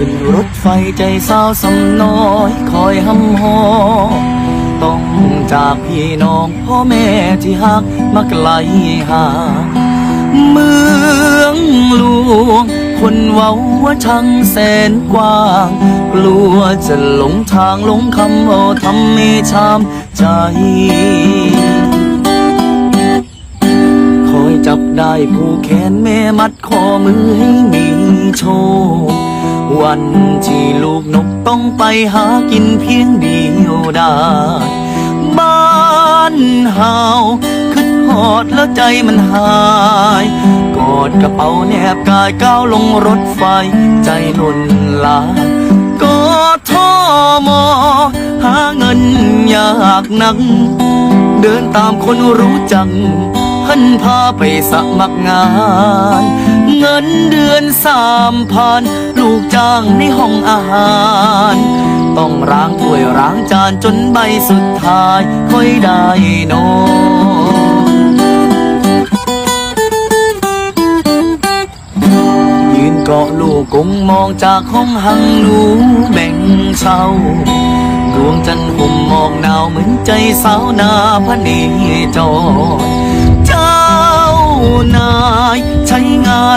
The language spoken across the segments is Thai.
ขึ้นรถไฟใจสาวสำน้อย คอยห้ำหอต้องจากพี่น้องพ่อแม่ที่หักมาไกลห่างเมืองหลวง คนเว้าว่าช่างแสนกว้าง กลัวจะหลงทางหลงคำเอทำให้ช้ำใจคอยจับได้ผู้แขนแม่มัดคอมือให้มีโชค วันที่ลูกนกต้องไปหากินเพียงเดียวได้บ้านเฮาขึ้นหอดแล้วใจมันหายกอดกระเป๋าแนบกายก้าวลงรถไฟใจหล่นลากอทอมอ หาเงินยากนัก เดินตามคนรู้จักพันพาไปสมัครงาน สามพันลูกจ้างในห้องอาหาร ต้องล้างถ้วยล้างจานจนใบสุดท้ายค่อยได้นอนยืนเกาะลูกกงมองจากห้องหังหนูแบ่งเช่าดวงจันทร์ห่มมอกหนาวเหมือนใจสาวนาพระเนจรเจ้านา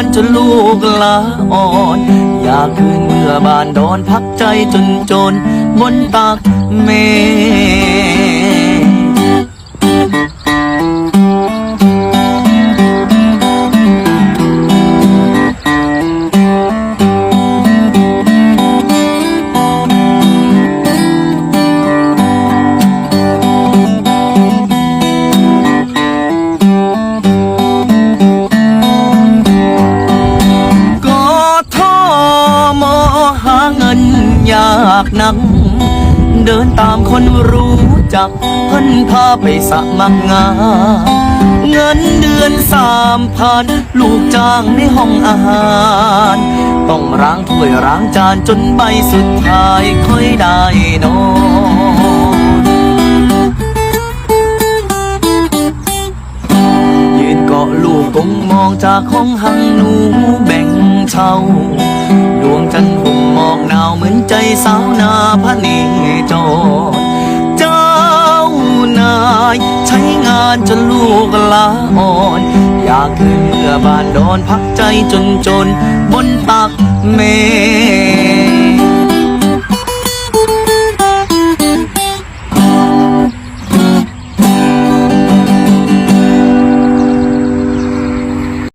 านจนลูกลาอ่อน อยากคืนเมื่อบานดอนพักใจจนจนบนตักเม ยากนัก เดินตามคนรู้จักเพิ่นพาไปสมัครงานเงินเดือนสามพันลูกจ้างในห้องอาหาร ต้องล้างถ้วยล้างจานจนใบสุดท้ายค่อยได้นอนยืนเกาะลูกกงมองจากห้องหังหนูแบ่งเช่า สาวนาพระเนจร เจ้านายใช้งานจนลูกลาอ่อน อยากคืนเมื่อบานดอนพักใจจนจนบนตักเม